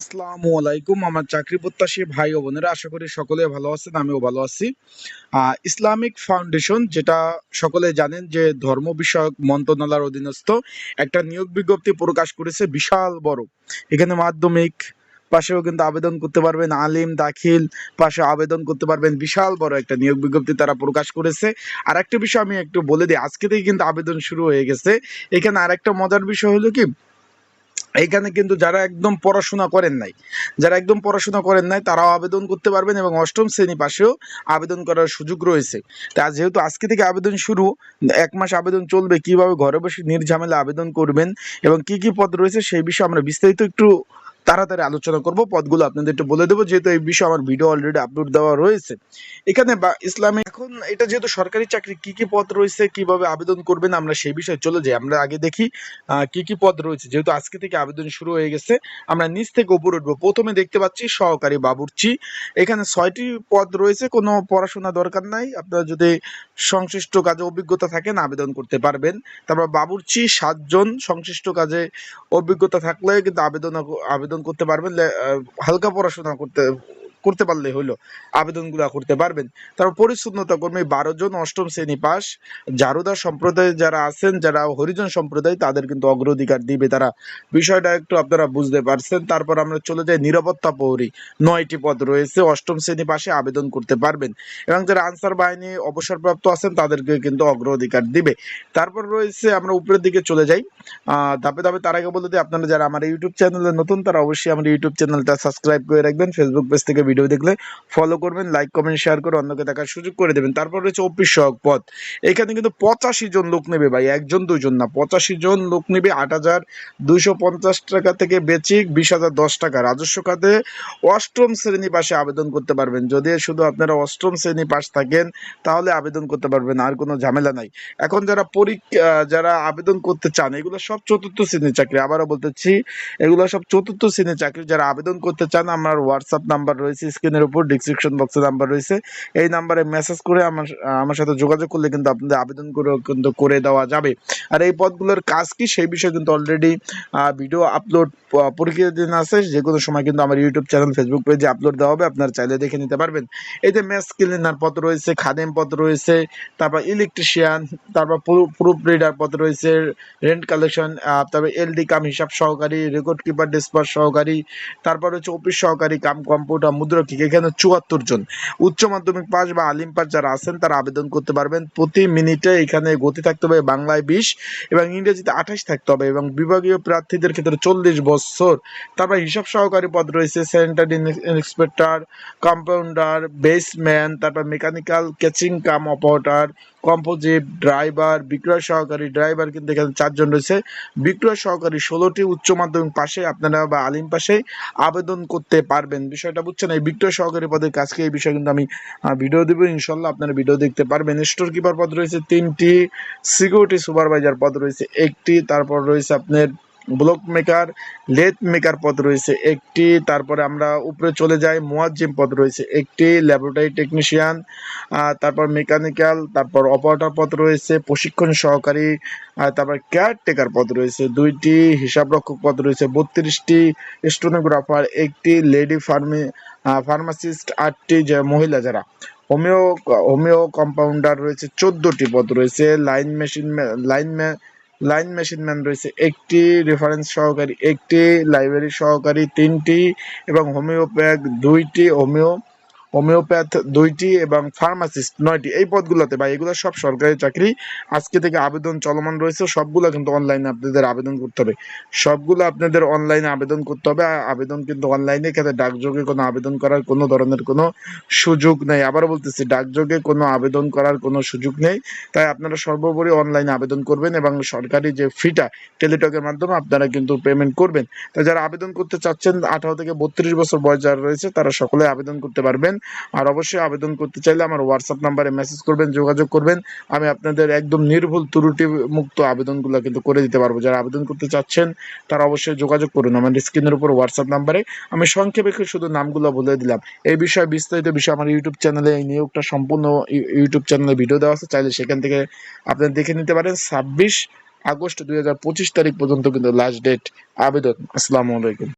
আসসালামু আলাইকুম। আমার চাকরি প্রত্যাশী ভাই ও বোনেরা, আশা করি সকলে ভালো আছেন, আমিও ভালো আছি। ইসলামিক ফাউন্ডেশন, যেটা সকলে জানেন যে ধর্ম বিষয়ক মন্ত্রণালয়ের অধীনস্থ, একটা নিয়োগ বিজ্ঞপ্তি প্রকাশ করেছে বিশাল বড়। এখানে মাধ্যমিক পাশেও কিন্তু আবেদন করতে পারবেন, আলিম, দাখিল পাশে আবেদন করতে পারবেন, বিশাল বড় একটা নিয়োগ বিজ্ঞপ্তি তারা প্রকাশ করেছে। আর একটা বিষয় আমি একটু বলে দিই, আজকে থেকে কিন্তু আবেদন শুরু হয়ে গেছে। এখানে আরেকটা মজার বিষয় হলো কি এইখানে কিন্তু যারা একদম পড়াশোনা করেন নাই, যারা একদম পড়াশোনা করেন নাই, তারাও আবেদন করতে পারবেন এবং অষ্টম শ্রেণি পাশেও আবেদন করার সুযোগ রয়েছে। তা যেহেতু আজকে থেকে আবেদন শুরু, এক মাস আবেদন চলবে, কীভাবে ঘরে বসে নির্ঝামেলা আবেদন করবেন এবং কি কি পদ রয়েছে সেই বিষয়ে আমরা বিস্তারিত একটু তাড়াতাড়ি আলোচনা করব। পদগুলো আপনাদের একটু বলে দেবো, যেহেতু এই বিষয়ে আমার ভিডিও অলরেডি আপলোড দেওয়া রয়েছে। এখানে বা, ইসলামে এখন এটা যেহেতু সরকারি চাকরি, কি কি পদ রয়েছে, কীভাবে আবেদন করবেন, আমরা সেই বিষয়ে চলে যাই। আমরা আগে দেখি কি কি পদ রয়েছে। যেহেতু আজকে থেকে আবেদন শুরু হয়ে গেছে, আমরা নিচ থেকে উপরে উঠবো। প্রথমে দেখতে পাচ্ছি সহকারী বাবুর্চি। এখানে ছয়টি পদ রয়েছে, কোনো পড়াশোনা দরকার নাই। আপনারা যদি সংশ্লিষ্ট কাজে অভিজ্ঞতা থাকেন, আবেদন করতে পারবেন। তারপর বাবুর্চি, সাতজন সংশ্লিষ্ট কাজে অভিজ্ঞতা থাকলে কিন্তু আবেদন আবেদন করতে পারবেন হালকা পড়াশোনা করতে করতে পারলে হলো আবেদনগুলো করতে পারবেন। তারপর পরিচ্ছন্নতা কর্মী বারো জন অষ্টম শ্রেণি পাস জারুদার সম্প্রদায়ে যারা আছেন যারা হরিজন সম্প্রদায় তাদের কিন্তু অগ্রাধিকার দিবে তারা। বিষয়টা একটু আপনারা বুঝতে পারছেন। তারপর আমরা চলে যাই নিরাপত্তা প্রহরী। নয়টি পদ রয়েছে অষ্টম শ্রেণি পাশে আবেদন করতে পারবেন। এবং যারা আনসার বাহিনী অবসরপ্রাপ্ত আছেন তাদেরকে কিন্তু অগ্রাধিকার দিবে। তারপর রয়েছে আমরা উপরের দিকে চলে যাই। আহ, ধাপে তার আগে বলে দিই আপনারা যারা আমার ইউটিউব চ্যানেলে নতুন তারা অবশ্যই আমার ইউটিউব চ্যানেলটা সাবস্ক্রাইব করে রাখবেন। ফেসবুক পেজ থেকে ভিডিও দেখলে ফলো করবেন লাইক কমেন্ট শেয়ার করে অন্যকে দেখার সুযোগ করে দেবেন। তারপর রয়েছে অফিস সহক পদ এখানে কিন্তু পঁচাশি জন লোক নেবে ভাই, একজন দুজন না, পঁচাশি জন লোক নেবে আট হাজার দুইশো পঞ্চাশ টাকা থেকে বেচিক বিশ হাজার দশ টাকা। রাজস্ব খাতে অষ্টম শ্রেণি পাশে আবেদন করতে পারবেন। যদি শুধু আপনারা অষ্টম শ্রেণি পাশ থাকেন, তাহলে আবেদন করতে পারবেন, আর কোনো ঝামেলা নাই। এখন যারা পরীক্ষা, যারা আবেদন করতে চান, এগুলো সব চতুর্থ শ্রেণির চাকরি। আবারও বলতেছি, এগুলো সব চতুর্থ শ্রেণির চাকরি। যারা আবেদন করতে চান, আমার হোয়াটসঅ্যাপ নাম্বার রয়েছে। স্ক্রিনের উপর ডিসক্রিপশন বক্সে নাম্বার রয়েছে। এই নাম্বারে মেসেজ করে আমার আমার সাথে যোগাযোগ করলে কিন্তু আপনাদের আবেদন করে কিন্তু করে দেওয়া যাবে। আর এই পদগুলোর কাজ কি সেই বিষয়ে কিন্তু অলরেডি ভিডিও আপলোড পরীক্ষার দিন আছে। যে কোনো সময় কিন্তু আমার ইউটিউব চ্যানেল ফেসবুক পেজে আপলোড দেওয়া হবে, আপনারা চাইলে দেখে নিতে পারবেন। এই যে ম্যাচ ক্লিনার পদ রয়েছে, খাদেম পদ রয়েছে, তারপর ইলেকট্রিশিয়ান তারপর প্রুফ রিডার পদ রয়েছে রেন্ট কালেকশন তারপর এলডি কাম হিসাব সহকারী রেকর্ড কিপার ডিসপার সহকারী, তারপর হচ্ছে অফিস সহকারী কাম কম্পিউটার মুদ্রকিক এখানে চুয়াত্তর জন। উচ্চ মাধ্যমিক পাস বা আলিম পাস যারা আছেন, তারা আবেদন করতে পারবেন। প্রতি মিনিটে এখানে গতি থাকতে হবে বাংলায় বিশ এবং ইংরেজিতে আঠাশ থাকতে হবে এবং বিভাগীয় প্রার্থীদের ক্ষেত্রে চল্লিশ বছর। তারপর হিসাব সহকারী পদ রয়েছে স্যানিটারি ইন্সপেক্টর, কম্পাউন্ডার, বেসম্যান, তারপর মেকানিক্যাল, কেচিং, কাম অপারেটর কম্পোজিট, ড্রাইভার, বিক্রয় সহকারী, ড্রাইভার কিন্তু এখানে চারজন রয়েছে। বিক্রয় সহকারী ষোলোটি উচ্চ মাধ্যমিক পাশে আপনারা বা আলিম পাশে আবেদন করতে পারবেন। বিষয়টা বুঝছেন? এই বিক্রয় সহকারী পদের কাজকে এই বিষয়ে কিন্তু আমি ভিডিও দেবো। ইনশাল্লাহ আপনারা ভিডিও দেখতে পারবেন। স্টোর কিপার পদ রয়েছে তিনটি সিকিউরিটি সুপারভাইজার পদ রয়েছে একটি, তারপর রয়েছে আপনার ব্লক মেকার লেথ মেকার পদ রয়েছে একটি, তারপরে আমরা উপরে চলে যাই, মোয়াজ্জিম পদ রয়েছে একটি ল্যাবরেটরি টেকনিশিয়ান তারপর মেকানিক্যাল তারপর অপারেটর পদ রয়েছে, প্রশিক্ষণ সহকারী তারপর কেয়ারটেকার পদ রয়েছে দুইটি, হিসাবরক্ষক পদ রয়েছে বত্রিশটি স্টোনোগ্রাফার একটি লেডি ফার্মি ফার্মাসিস্ট আটটি, যে মহিলা যারা। হোমিও হোমিও কম্পাউন্ডার রয়েছে চোদ্দটি পদ রয়েছে line machine line line machine man রয়েছে। একটি রেফারেন্স সহকারী, একটি লাইব্রেরি সহকারী, তিনটি এবং হোমিওপ্যাথ দুইটি হোমিও হোমিওপ্যাথ দুইটি এবং ফার্মাসিস্ট নয়টি। এই পদগুলোতে বা এগুলো সব সরকারি চাকরি। আজকে থেকে আবেদন চলমান রয়েছে, সবগুলো কিন্তু অনলাইনে আপনাদের আবেদন করতে হবে। সবগুলো আপনাদের অনলাইনে আবেদন করতে হবে আবেদন কিন্তু অনলাইনে এখানে ডাকযোগে কোনো আবেদন করার কোনো ধরনের কোনো সুযোগ নেই। আবার বলতেছি, ডাকযোগে কোনো আবেদন করার কোনো সুযোগ নেই। তাই আপনারা সর্বোপরি অনলাইনে আবেদন করবেন এবং সরকারি যে ফিটা টেলিটকের মাধ্যমে আপনারা কিন্তু পেমেন্ট করবেন। তাই যারা আবেদন করতে চাচ্ছেন, আঠারো থেকে বত্রিশ বছর বয়স যারা রয়েছে, তারা সকলে আবেদন করতে পারবেন। আর অবশ্যই আবেদন করতে চাইলে আমার হোয়াটসঅ্যাপ নাম্বারে মেসেজ করবেন, যোগাযোগ করবেন। আমি আপনাদের একদম নির্ভুল ত্রুটি মুক্ত আবেদনগুলো কিন্তু করে দিতে পারব। যারা আবেদন করতে চাচ্ছেন, তারা অবশ্যই যোগাযোগ করুন আমার স্ক্রিনের উপর হোয়াটসঅ্যাপ নাম্বারে। আমি সংক্ষেপে শুধু নামগুলো বলে দিলাম। এই বিষয়ে বিস্তারিত বিষয় আমার ইউটিউব চ্যানেলে, এই নিয়োগটা সম্পূর্ণ ইউটিউব চ্যানেলে ভিডিও দেওয়া আছে। চাইলে সেখান থেকে আপনারা দেখে নিতে পারেন। ছাব্বিশ আগস্ট দুই হাজার পঁচিশ তারিখ পর্যন্ত কিন্তু লাস্ট ডেট আবেদন। আসসালামু আলাইকুম।